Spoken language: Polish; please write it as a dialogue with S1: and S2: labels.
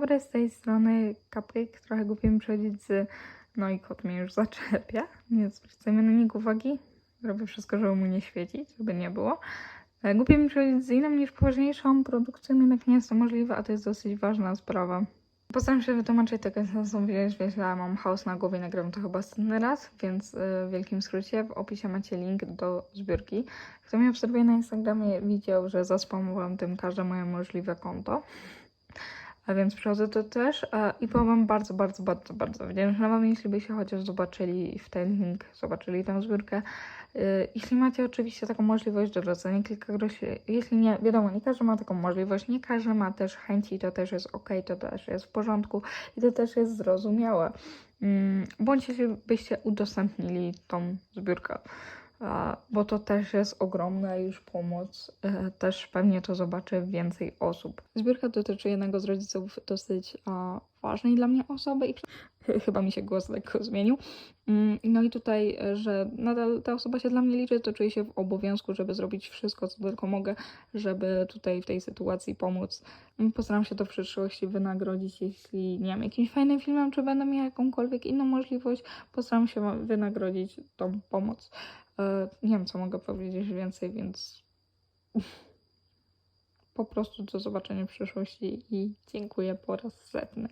S1: dobry, z tej strony Cupcake. Trochę głupio mi przechodzić z... No i kot mnie już zaczepia, nie zwracajmy na niego uwagi. Robię wszystko, żeby mu nie świecić, żeby nie było. E, Głupio mi przechodzić z inną niż poważniejszą produkcją, jednak nie jest to możliwe, a to jest dosyć ważna sprawa. Postaram się wytłumaczyć tego sensu, wiesz, ja mam chaos na głowie, nagram to chyba ostatni raz, więc e, w wielkim skrócie w opisie macie link do zbiórki. Kto mnie obserwuje na Instagramie widział, że zaspamowałam tym każde moje możliwe konto. A więc przechodzę to też e, i byłabym bardzo, bardzo, bardzo, bardzo wdzięczna Wam, jeśli byście chociaż zobaczyli w ten link, zobaczyli tę zbiórkę. E, Jeśli macie oczywiście taką możliwość, nie kilka groszy, jeśli nie, wiadomo, nie każdy ma taką możliwość, nie każdy ma też chęci, to też jest ok, to też jest w porządku i to też jest zrozumiałe. Mm, Bądź jeśli byście udostępnili tą zbiórkę, a, bo to też jest ogromna już pomoc. e, Też pewnie to zobaczy więcej osób. Zbiórka dotyczy jednego z rodziców dosyć ważnej dla mnie osoby i chyba mi się głos lekko zmienił. Mm, No i tutaj, że nadal ta osoba się dla mnie liczy, to czuję się w obowiązku, żeby zrobić wszystko, co tylko mogę, żeby tutaj w tej sytuacji pomóc. Mm, Postaram się to w przyszłości wynagrodzić, jeśli nie wiem, jakimś fajnym filmem, czy będę miała jakąkolwiek inną możliwość, postaram się wynagrodzić tą pomoc. E, Nie wiem, co mogę powiedzieć więcej, więc po prostu do zobaczenia w przyszłości i dziękuję po raz setny.